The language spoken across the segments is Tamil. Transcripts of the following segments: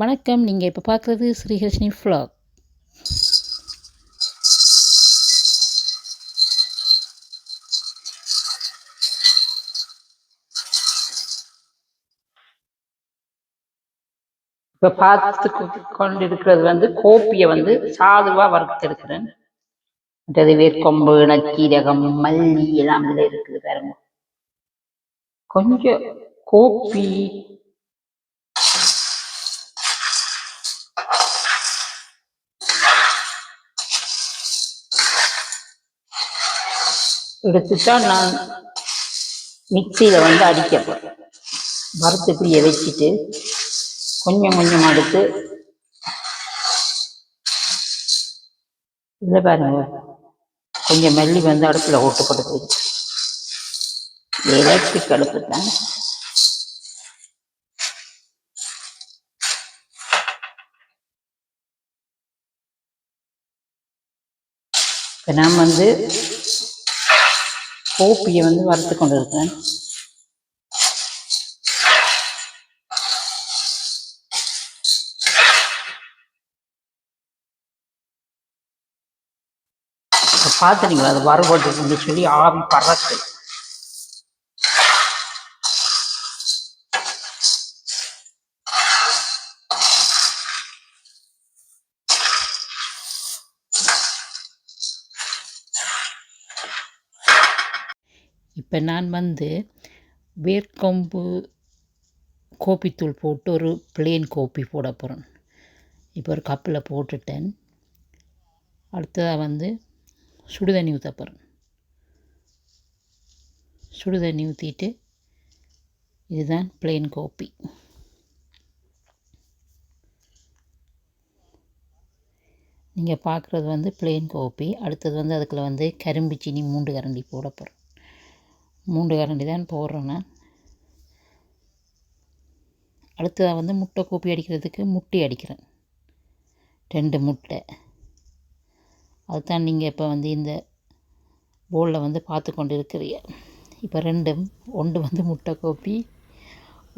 வணக்கம். நீங்கள் இப்போ பார்க்குறது ஸ்ரீகிருஷ்ணி ஃப்ளாக் இப்போ பார்த்து கொண்டு இருக்கிறது வந்து கோப்பியை வந்து சாதுவாக வறுத்தெடுக்கிறேன். மற்றது வேர்க்கொம்பு நக்கீரகம் மல்லி எல்லாம் இதில் இருக்குது பாருங்க. கொஞ்சம் கோப்பி எடுத்துதான் நான் மிக்சியில் வந்து அடிக்க போகிறேன் வறுத்து இப்படியே வச்சுட்டு கொஞ்சம் கொஞ்சம் எடுத்து இல்லை பாருங்க. கொஞ்சம் மல்லி வந்து அடுப்பில் ஓட்டு கொடுத்து எலக்ட்ரிக் அடுப்பு தான் இப்போ நான் வந்து கோப்பியை வந்து வறுத்து கொண்டு இருக்கேன் பார்த்துட்டீங்களா? அது வறுபட்டு சொல்லி ஆவி பறக்கு இப்போ நான் வந்து வேர்க்கொம்பு கோபித்தூள் போட்டு ஒரு பிளேன் கோபி போட போகிறேன் இப்போ ஒரு கப்பில் போட்டுட்டேன். அடுத்ததாக வந்து சுடுதண்ணி ஊற்ற போகிறேன் சுடுதண்ணி ஊற்றிட்டு இதுதான் பிளெயின் கோப்பி நீங்கள் பார்க்குறது வந்து பிளெயின் கோப்பி அடுத்தது வந்து அதுக்குள்ள வந்து கரும்பு சீனி மூண்டு கரண்டி போட போகிறோம் மூன்று கரண்டி தான் போடுறேன் நான் அடுத்ததாக வந்து முட்டை கோப்பி அடிக்கிறதுக்கு முட்டை அடிக்கிறேன். ரெண்டு முட்டை. அதுதான் நீங்கள் இப்போ வந்து இந்த போலில் வந்து பார்த்து கொண்டு இருக்கிறீங்க இப்போ ரெண்டும் ஒன்று வந்து முட்டை கோப்பி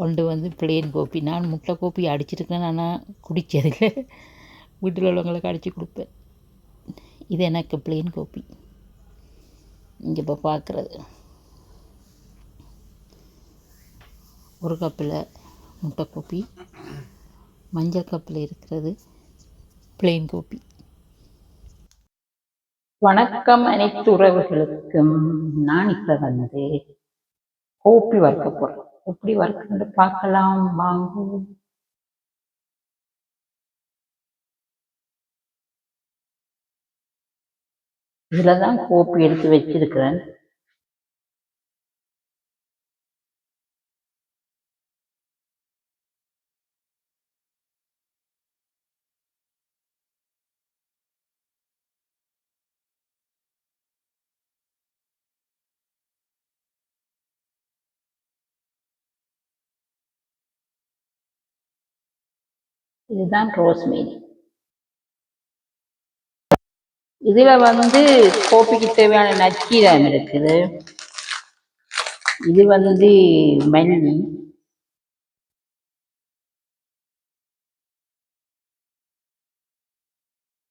ஒன்று வந்து பிளேன் கோப்பி. நான் முட்டை கோப்பி அடிச்சிருக்கேன் ஆனால் குடித்ததில்லை வீட்டில் உள்ளவங்களுக்கு அடித்து கொடுப்பேன். இது எனக்கு பிளேன் கோப்பி. இங்கே இப்போ பார்க்குறது ஒரு கப்பில் முட்டை கோப்பி மஞ்சள் கப்பில் இருக்கிறது பிளெயின் கோப்பி வணக்கம் அனைத்து உறவுகளுக்கும். நான் இப்போ வந்து கோப்பி வறுக்க போகிறேன் எப்படி வறுக்குன்னு பார்க்கலாம். வாங்க. இதில் தான் கோப்பி எடுத்து வச்சிருக்கிறேன். இதுதான் ரோஸ்மேரி. இதுல வந்து கோப்பிக்கு தேவையான நச்சீரம் இருக்குது. இது வந்து மல்லி.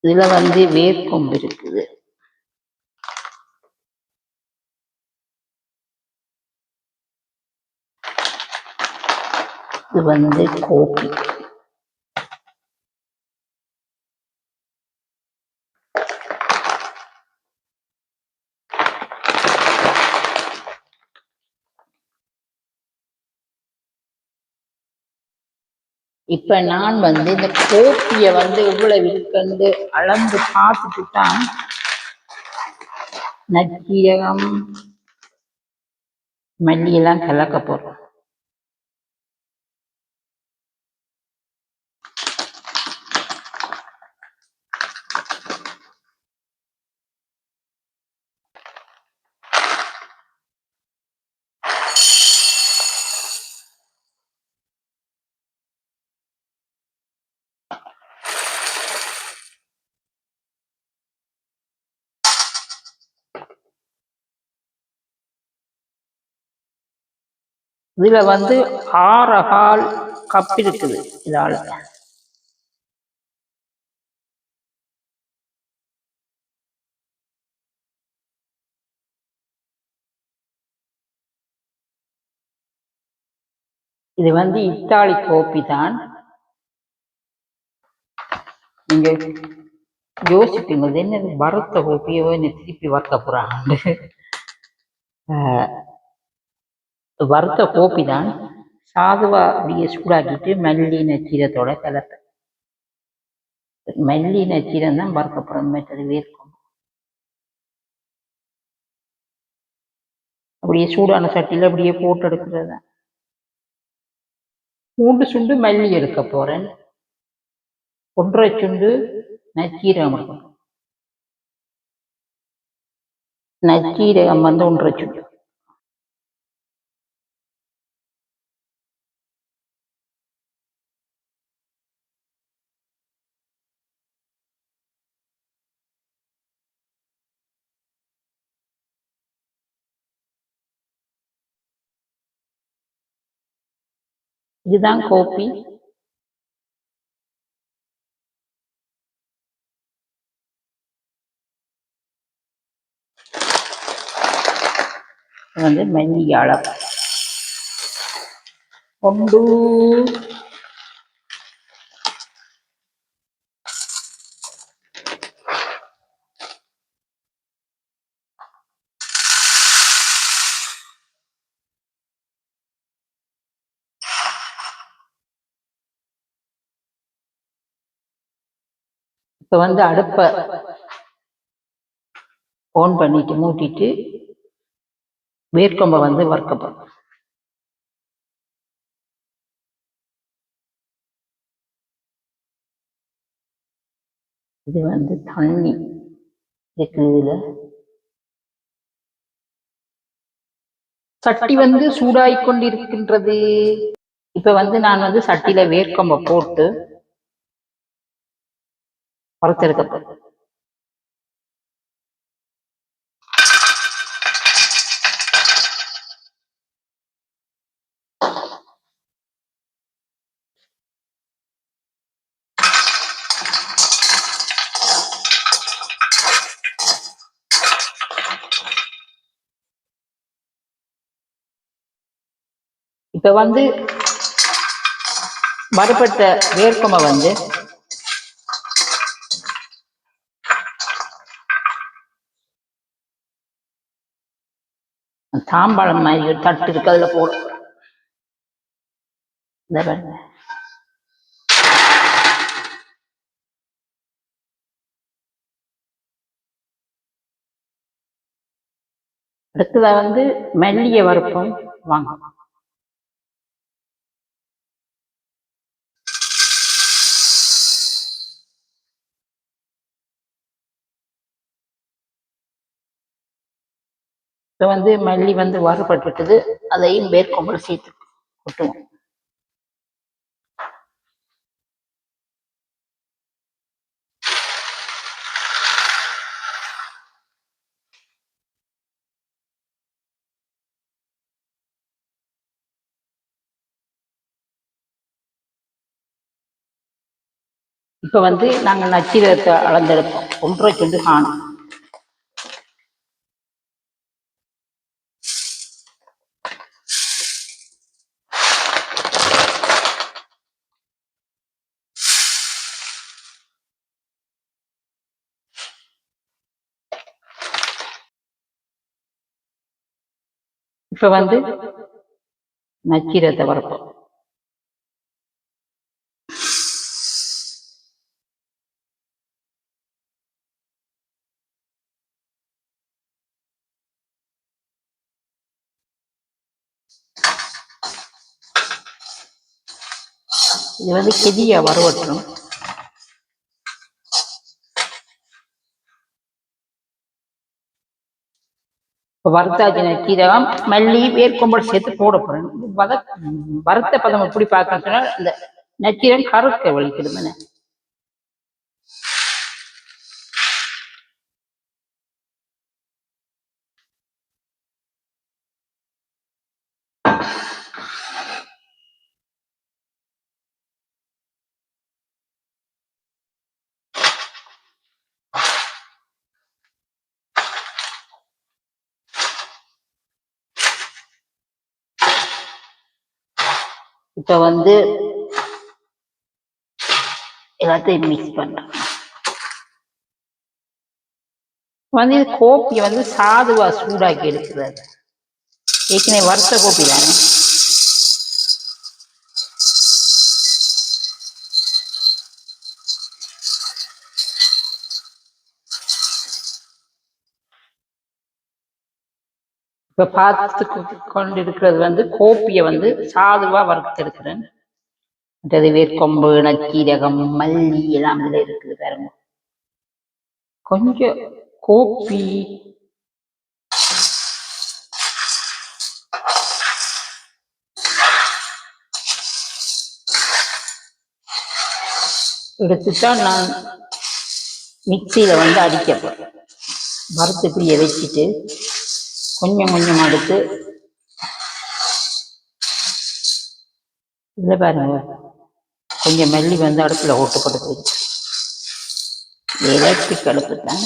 இதுல வந்து வேர்க்கொம்பு இருக்குது. இது வந்து கோப்பி இப்ப நான் வந்து இந்த கோப்பிய வந்து இவ்வளவு இருக்குன்னு அளந்து பார்த்துட்டு தான் நச்சீரகம் மல்லியெல்லாம் கலக்க போறோம். இதுல வந்து ஆறகால் கப் இருக்குது இதால இது வந்து இத்தாலி கோப்பி தான். நீங்க யோசிப்பீங்க என்ன வறுத்த கோப்பியோ என்ன திருப்பி வறுத்த போறாங்க வறுத்த கோப்பி தான் சாதுவா அப்படியே சூடாக்கிட்டு மல்லி நச்சீரத்தோட கலப்பேன் மல்லின நச்சீரம் தான் வறுக்க மற்றது வேர்க்கும் அப்படியே சூடான சட்டியில் அப்படியே போட்டு எடுக்கிறது தான். மூன்று சுண்டு மல்லி எடுக்க போறேன். ஒன்றரை சுண்டு நச்சீரகம் எடுக்கணும். நச்சீரகம் வந்து ஒன்றரை சுண்டு. இதுதான் கோபி. வந்து வந்து மெல்லியாளம் ஒன்று இப்போ வந்து அடுப்பை ஆன் பண்ணிட்டு மூட்டிட்டு வேர்க்கொம்பை வந்து வறுக்கப்படும் இது வந்து தண்ணி. இருக்குதுல சட்டி வந்து சூடாயிக் கொண்டிருக்கின்றது. இப்ப வந்து நான் வந்து சட்டியில வேர்க்கொம்பை போட்டு வறுத்தெடுக்க இப்ப வந்து வறுபட்ட வேர்க்கொம்பை வந்து தாம்பாளம் மாதிரி ஒரு தட்டு இருக்கு அதுல போட. இந்த பாருங்க அடுத்ததா வந்து மெல்லிய வறுப்போம். வாங்க. இப்போ வந்து மல்லி வந்து வறுபட்டுட்டது அதையும் வேர்க்கொம்பல் சேர்த்து கொட்டுவோம். இப்போ வந்து நாங்கள் நச்சீரகத்தை அளந்தெடுப்போம். ஒன்றரை சுண்டு காணும். இப்போ வந்து நக்கீரத்தை வரப்போம் இது வந்து கெதியா வறுவட்டும் இப்போ வறுத்தாச்சு மல்லி வேர்க்கொம்பல் சேர்த்து போட போறேன் வத வறுத்த பதம் எப்படி பார்க்கணும்னு சொன்னா இந்த நச்சீரகம் கருக்க வலிக்கிடுமே இப்போ வந்து எல்லாத்தையும் மிக்ஸ் பண்ணுறேன் வந்து இது கோப்பியை வந்து சாதுவா சூடாக்கி எடுக்கிறது. ஏற்கனவே வறுத்த கோப்பி தானே இப்ப பார்த்து கொண்டு இருக்கிறது வந்து கோப்பியை வந்து சாதுவா வறுத்தெடுக்கிறேன் மற்றது வேர்க்கொம்பு நச்சீரகம் மல்லி எல்லாம் இதுல இருக்குது பாருங்க. கொஞ்சம் கோப்பி. எடுத்துதான் நான் மிக்சியில வந்து அடிக்க போறேன். வறுத்து இப்படியே வச்சுட்டு கொஞ்சம் கொஞ்சம் எடுத்து. இதில் பாருங்க. கொஞ்சம் மெல்லி வந்து அடுப்புல ஓட்டு கொடுத்து எலக்ட்ரிக் அடுப்பு தான்.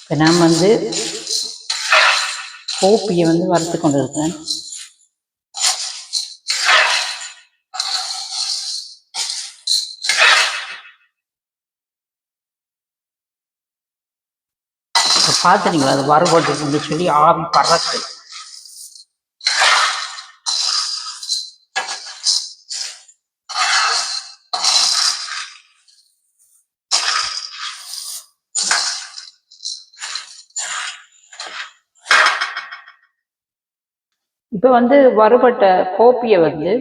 இப்போ நான் வந்து கோப்பியை வந்து வறுத்து கொண்டு இருக்கேன் பார்த்துனீங்களா அது வரப்பட்டு சொல்லி ஆவி பறக்கு இப்போ வந்து வறுபட்ட கோப்பியை வந்து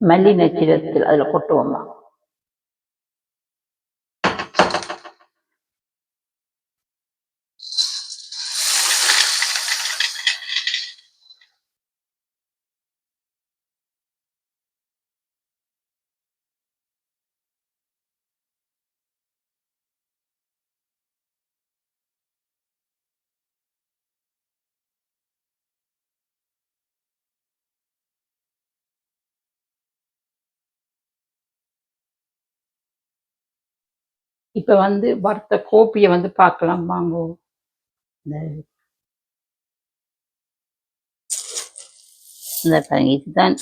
மல்லி நச்சிரத்தில் அதில் கொட்டுவோம்மா இப்ப வந்து வறுத்த கோப்பியை வந்து பார்க்கலாம் வாங்கோ இந்த இந்த பாருங்க இதுதான்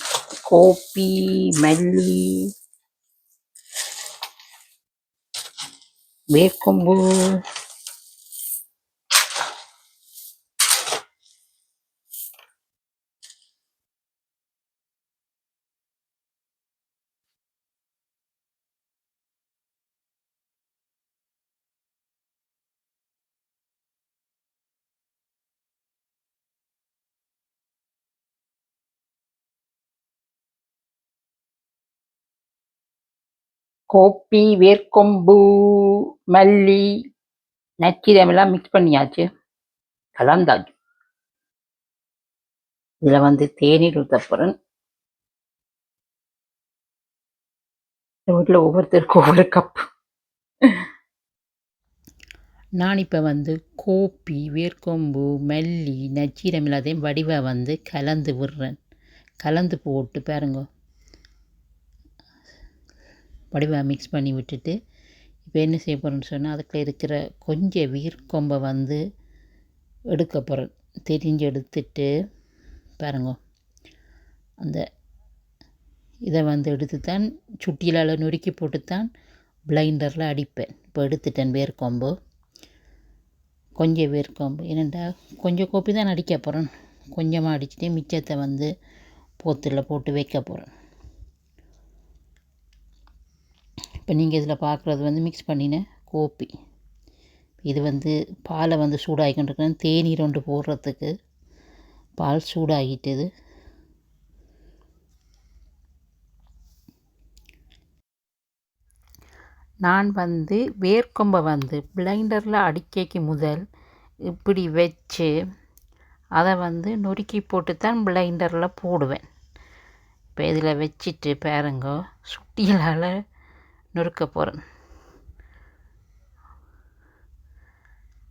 கோப்பி மல்லி வேர்க்கொம்பு. கோப்பி வேர்க்கொம்பு மல்லி நச்சீரம் மிக்ஸ் பண்ணியாச்சு. கலந்தாச்சு. இதில் வந்து தேநீர் ஊற்றப்புறன் வீட்டில் ஒவ்வொருத்தருக்கும் ஒவ்வொரு கப் நான் இப்போ வந்து கோப்பி வேர்க்கொம்பு மல்லி நச்சீரம் எல்லாத்தையும் வடிவா வந்து கலந்து விடுறேன். கலந்து போட்டு பாருங்க. வடிவா மிக்ஸ் பண்ணி விட்டுட்டு இப்போ என்ன செய்ய போகிறேன்னு சொன்னால் அதுக்குள்ளே இருக்கிற கொஞ்சம் வீர்க்கொம்பை வந்து எடுக்க போகிறேன் தெரிஞ்சு எடுத்துட்டு பாருங்க. அந்த இதை வந்து எடுத்து தான் சுட்டியில் நொறுக்கி போட்டு தான் பிளைண்டரில் அடிப்பேன். இப்போ எடுத்துட்டேன் வேர்க்கொம்பு கொஞ்சம் வேர்க்கொம்பு என்னென்னா கொஞ்சம் கோப்பி தான் அடிக்க போகிறேன் கொஞ்சமாக அடிச்சுட்டு மிச்சத்தை வந்து போத்தில் போட்டு வைக்க போகிறேன் இப்போ நீங்கள் இதில் பார்க்குறது வந்து மிக்ஸ் பண்ணின கோப்பி. இது வந்து பாலை வந்து சூடாகிக்கிட்டு தேநீர் ஒன்று போடுறதுக்கு பால் சூடாகிட்டது. நான் வந்து வேர்க்கொம்பை வந்து பிளைண்டரில் அடிக்கைக்கு முதல் இப்படி வச்சு அதை வந்து நொறுக்கி போட்டு தான் பிளைண்டரில் போடுவேன். இப்போ இதில் வச்சுட்டு பாருங்க சுட்டியலால் நொறுக்க போகிறேன்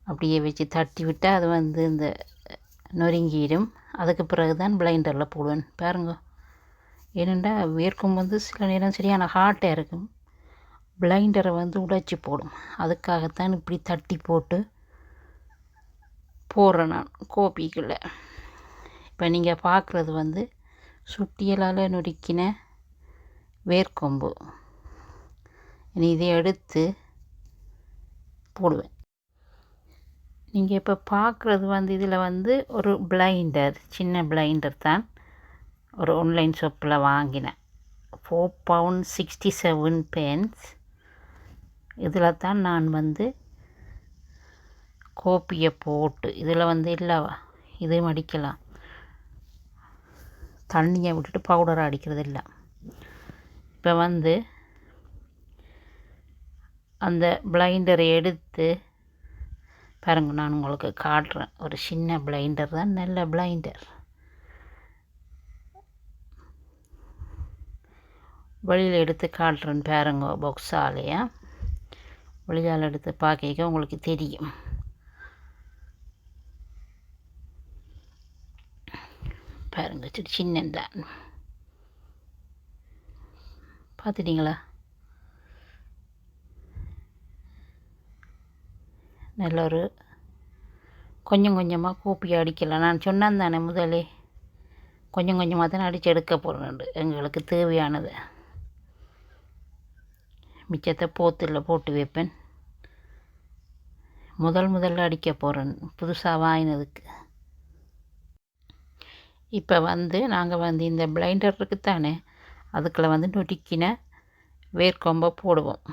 அப்படியே வச்சு தட்டி விட்டால் அது வந்து இந்த நொறுங்கிடும். அதுக்கு பிறகு தான் பிளைண்டரில் போடுவேன். பாருங்க. ஏனெண்டா வேர்க்கும் வந்து சில நேரம் சரியான ஹாட்டாக இருக்கும். பிளைண்டரை வந்து உடைச்சி போடும். அதுக்காகத்தான் இப்படி தட்டி போட்டு போடுறேன் நான் கோப்பிக்குள்ளே இப்போ நீங்கள் பார்க்குறது வந்து சுட்டியலால் நொறுக்கின வேர்க்கொம்பு. இனி இதை எடுத்து போடுவேன். நீங்கள் இப்போ பார்க்குறது வந்து இதில் வந்து ஒரு பிளைண்டர் சின்ன பிளைண்டர் தான். ஒரு ஆன்லைன் ஷாப்பில் வாங்கினேன். Four pound sixty seven pence இதில் தான் நான் வந்து கோப்பியை போட்டு இதில் வந்து இல்லை இதையும் அடிக்கலாம் தண்ணியை விட்டுட்டு பவுடரை அடிக்கிறது இல்லை இப்போ வந்து அந்த பிளைண்டரை எடுத்து பாருங்க நான் உங்களுக்கு காட்டுறேன். ஒரு சின்ன பிளைண்டர் தான் நல்ல பிளைண்டர் வெளியில் எடுத்து காட்டுறேன் பாருங்க பாக்ஸாலேயா வெளியால் எடுத்து பார்க்க உங்களுக்கு தெரியும். பாருங்க சின்னந்தான் பார்த்துட்டிங்களா? நல்ல ஒரு கொஞ்சம் கொஞ்சமாக கூப்பி அடிக்கலாம். நான் சொன்னேன் தானே முதலே. கொஞ்சம் கொஞ்சமாக தானே அடித்து எடுக்க போகிறேன் எங்களுக்கு தேவையானது. மிச்சத்தை போத்தில் போட்டு வைப்பேன். முதல் முதல்ல அடிக்க போகிறேன் புதுசாக வாங்கினதுக்கு. இப்போ வந்து நாங்கள் வந்து இந்த பிளைண்டர் இருக்குத்தானே அதுக்குள்ளே வந்து நொடிக்கின வேர்க்கொம்பை போடுவோம்.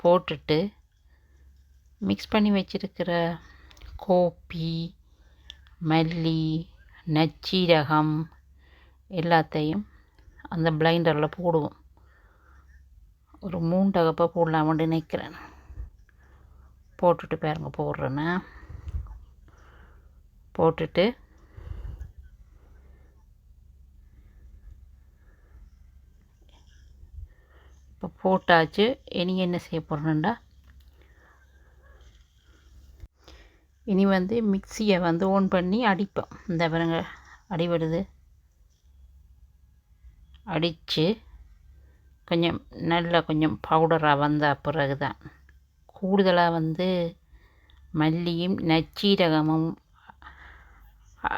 போட்டுட்டு மிக்ஸ் பண்ணி வச்சிருக்கிற கோப்பி மல்லி நச்சீரகம் எல்லாத்தையும் அந்த பிளைண்டரில் போடுவோம். ஒரு மூணு டகப்பாக போடலாமான்னு நினைக்கிறேன். போட்டுட்டு பாருங்க போடுறேன்னா. போட்டுட்டு இப்போ போட்டாச்சு. இனி என்ன செய்ய போகிறேன்டா இனி வந்து மிக்சியை வந்து ஓன் பண்ணி அடிப்போம். இந்த பாருங்க அடிபடுது அடித்து கொஞ்சம் நல்லா கொஞ்சம் பவுடராக வந்த பிறகு தான் கூடுதலாக வந்து மல்லியும் நச்சீரகமும்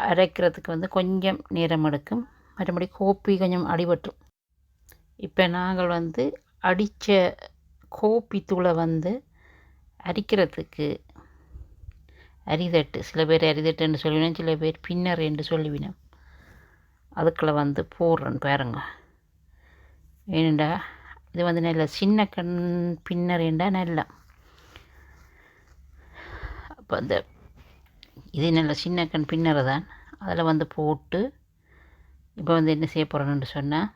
அரைக்கிறதுக்கு வந்து கொஞ்சம் நேரம் எடுக்கும். மறுபடி கோப்பி கொஞ்சம் அடிபட்டுரும். இப்போ நாங்கள் வந்து அடித்த கோப்பி தூளை வந்து அரிக்கிறதுக்கு அரிதட்டு. சில பேர் அரிதட்டுன்னு சொல்லுவினோம் சில பேர் பின்னர் என்று சொல்லிவிடும் அதுக்குள்ள வந்து போடுறேன் பாருங்க. ஏனண்டா இது வந்து நல்ல சின்ன கண் பின்னரேண்டா நல்லா. அப்போ அந்த இது நல்ல சின்ன கண் பின்னரை தான். அதில் வந்து போட்டு இப்போ வந்து என்ன செய்ய போகிறேன்னு சொன்னால்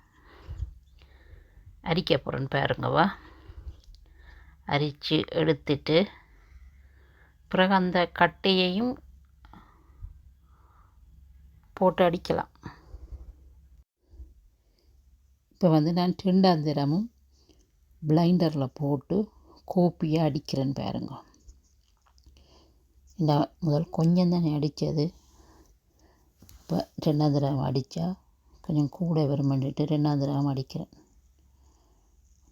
அரிக்க போகிறேன்னு பாருங்கவா அரித்து எடுத்துட்டு பிறகு அந்த கட்டையையும் போட்டு அடிக்கலாம். இப்போ வந்து நான் ரெண்டாம் தினமும் பிளைண்டரில் போட்டு கோப்பியாக அடிக்கிறேன்னு பாருங்க. இந்த முதல் கொஞ்சம் தானே அடித்தது இப்போ ரெண்டாம் தடவை அடித்தா கொஞ்சம் கூட வருமானிட்டு ரெண்டாம் தடவை அடிக்கிறேன்.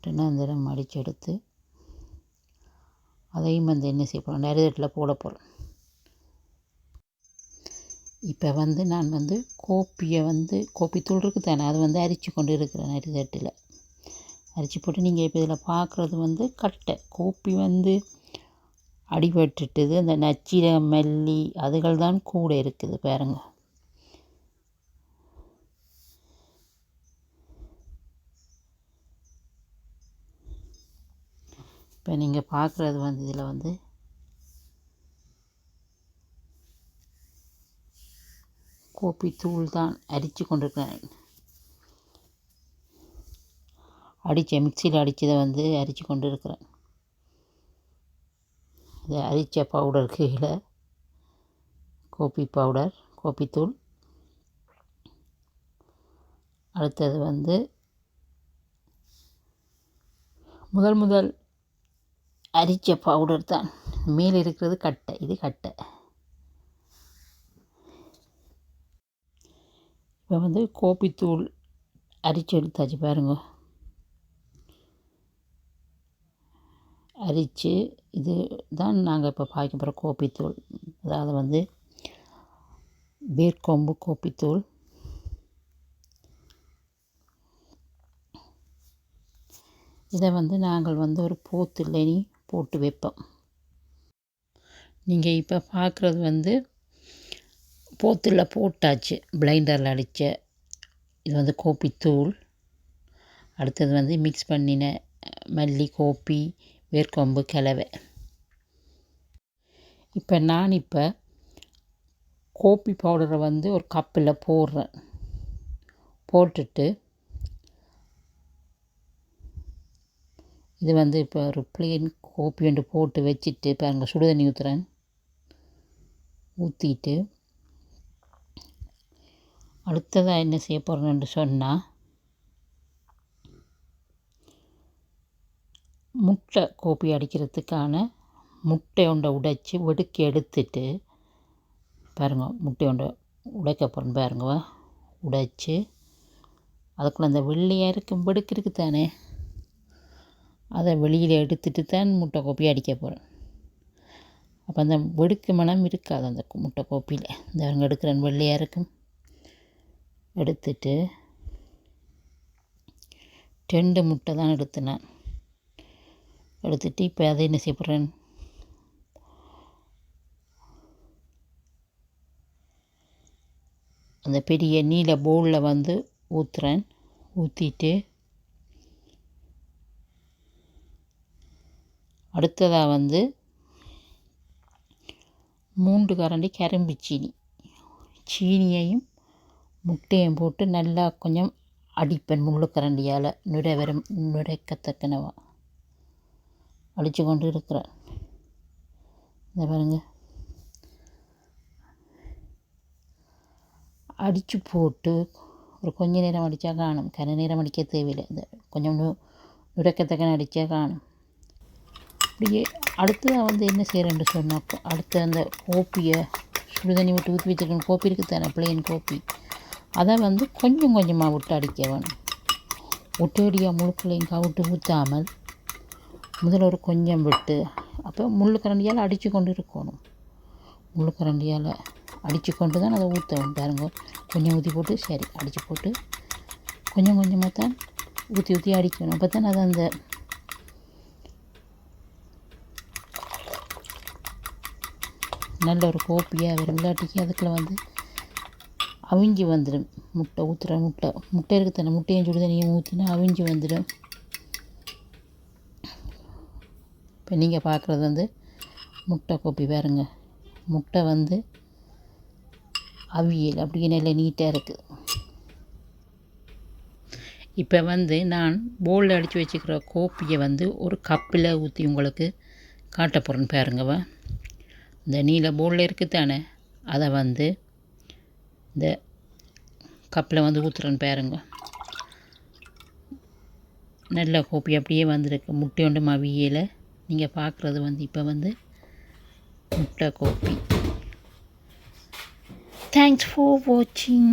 ரெண்டாம் தடவை அடித்து எடுத்து அதையும் வந்து என்ன செய்ய போகிறோம் நெருதட்டில் போட போகிறோம் இப்போ வந்து நான் வந்து கோப்பியை வந்து கோப்பி தூள் இருக்குது தானே? அது வந்து அரிச்சு கொண்டு இருக்கிறேன் நெருதட்டில். அரிச்சு போட்டு நீங்கள் இப்போ இதில் பார்க்குறது வந்து கட்டை. கோப்பி வந்து அடிபட்டுட்டுது. அந்த நச்சிர மல்லி அதுகள் தான் கூட இருக்குது பாருங்கள் இப்போ நீங்கள் பார்க்குறது வந்து இதில் வந்து கோப்பி தூள் தான் அரித்து கொண்டிருக்கிறேன். அடித்த மிக்சியில் அடித்ததை வந்து அரித்து கொண்டு இருக்கிறேன் இது அரித்த பவுடர் கீழே கோப்பி பவுடர் கோப்பித்தூள் அடுத்தது வந்து முதல் முதல் அரிச்ச பவுடர் தான். மேலே இருக்கிறது கட்டை. இது கட்டை. இப்போ வந்து கோப்பித்தூள் அரிச்சு எடுத்தாச்சு பாருங்க. அரித்து இது தான் நாங்கள் இப்போ பார்க்க போகிற கோப்பித்தூள் அதாவது வந்து வேர்க்கொம்பு கோப்பித்தூள் இதை வந்து நாங்கள் வந்து ஒரு போத்துள்ளனி போட்டு வைப்போம். நீங்கள் இப்போ பார்க்குறது வந்து போத்தில் போட்டாச்சு. பிளைண்டரில் அடித்த இது வந்து கோப்பித்தூள் அடுத்தது வந்து மிக்ஸ் பண்ணின மல்லி கோப்பி வேர்க்கொம்பு கிளவை இப்போ நான் இப்போ கோப்பி பவுடரை வந்து ஒரு கப்பில் போடுறேன். போட்டுட்டு இது வந்து இப்போ ஒரு பிளேன் கோப்பி ஒன்று போட்டு வச்சுட்டு பாருங்கள் சுடு தண்ணி ஊற்றுறேன் ஊற்றிட்டு அடுத்ததாக என்ன செய்ய போகிறேன்னு சொன்னால் முட்டை கோப்பி அடிக்கிறதுக்கான முட்டை ஒன்றை உடைச்சி வெடுக்கி எடுத்துட்டு பாருங்க முட்டை ஒன்றை உடைக்க போகிறேன் பாருங்க உடைச்சி அதுக்குள்ள அந்த வெள்ளையாக இருக்கும் வெடுக்கிறதுக்கு தானே. அதை வெளியில் எடுத்துட்டு தான் முட்டை கோப்பி அடிக்க போகிறேன் அப்போ அந்த வெடுக்கு மனம் இருக்காது அந்த முட்டை கோப்பியில் இந்த அவங்க எடுக்கிறேன் வெள்ளையாக இருக்கும். எடுத்துட்டு ரெண்டு முட்டை தான் எடுத்தினேன் எடுத்துட்டு இப்போ அதை என்ன செய்ய போகிறேன் அந்த பெரிய நீல பவுலில் வந்து ஊற்றுறேன் ஊற்றிட்டு அடுத்ததாக வந்து மூன்று கரண்டி கரும்பு சீனி. சீனியையும் முட்டையும் போட்டு நல்லா கொஞ்சம் அடிப்பேன் முள்ளு கரண்டியால். நுரை வரும் நுரைக்கத்தக்கனவா அடித்து கொண்டு இருக்கிறேன். இந்த பாருங்க. அடித்து போட்டு ஒரு கொஞ்ச நேரம் அடித்தா காணும். கன நேரம் அடிக்க தேவையில்லை. இந்த கொஞ்சம் நு நுரைக்கத்தக்கன அடித்தா காணும். அப்படியே அடுத்ததாக வந்து என்ன செய்கிறேன்னு சொன்னாக்கோ அடுத்த அந்த கோப்பியை சுடுதண்ணி விட்டு ஊற்றி வச்சுருக்கணும் கோப்பி இருக்குது தானே பிளெயின் கோப்பி. அதை வந்து கொஞ்சம் கொஞ்சமாக விட்டு அடிக்க வேணும். ஒட்டடியாக முழுக்களையும் கவிட்டு ஊற்றாமல் முதல்ல ஒரு கொஞ்சம் விட்டு அப்போ முள்ளு கரண்டியால் அடித்து கொண்டு இருக்கணும். முள்ளு கரண்டியால் அடித்து கொண்டு தான் அதை ஊற்றணும் பாருங்க கொஞ்சம் ஊற்றி போட்டு சரி அடித்து போட்டு கொஞ்சம் கொஞ்சமாக தான் ஊற்றி ஊற்றி அடிக்கணும். அப்போ தான் அது அந்த நல்ல ஒரு கோப்பியாக விரும்பலாட்டிக்கு இல்லாட்டிக்கு அதுக்குள்ள வந்து அவிஞ்சி வந்துடும். முட்டை ஊற்றுற முட்டை. முட்டை இருக்க தானே முட்டையும் சுடு தண்ணியும் ஊற்றினா அவிஞ்சி வந்துடும். இப்போ நீங்கள் பார்க்குறது வந்து முட்டை கோப்பி பாருங்க. முட்டை வந்து அவியல் அப்படியே நல்ல நீட்டாக இருக்குது இப்போ வந்து நான் போலில் அடித்து வச்சுக்கிற கோப்பியை வந்து ஒரு கப்பில் ஊற்றி உங்களுக்கு காட்ட போகிறேன்னு பாருங்கவா. இந்த நீல போலில் இருக்குது தானே அதை வந்து இந்த கப்பில் வந்து ஊற்றுறேன்னு பாருங்க. நல்ல கோப்பி அப்படியே வந்திருக்கு. முட்டை ஒன்று நீங்கள் பார்க்குறது வந்து இப்போ வந்து முட்டை கோப்பி. தேங்க்ஸ் ஃபார் வாட்சிங்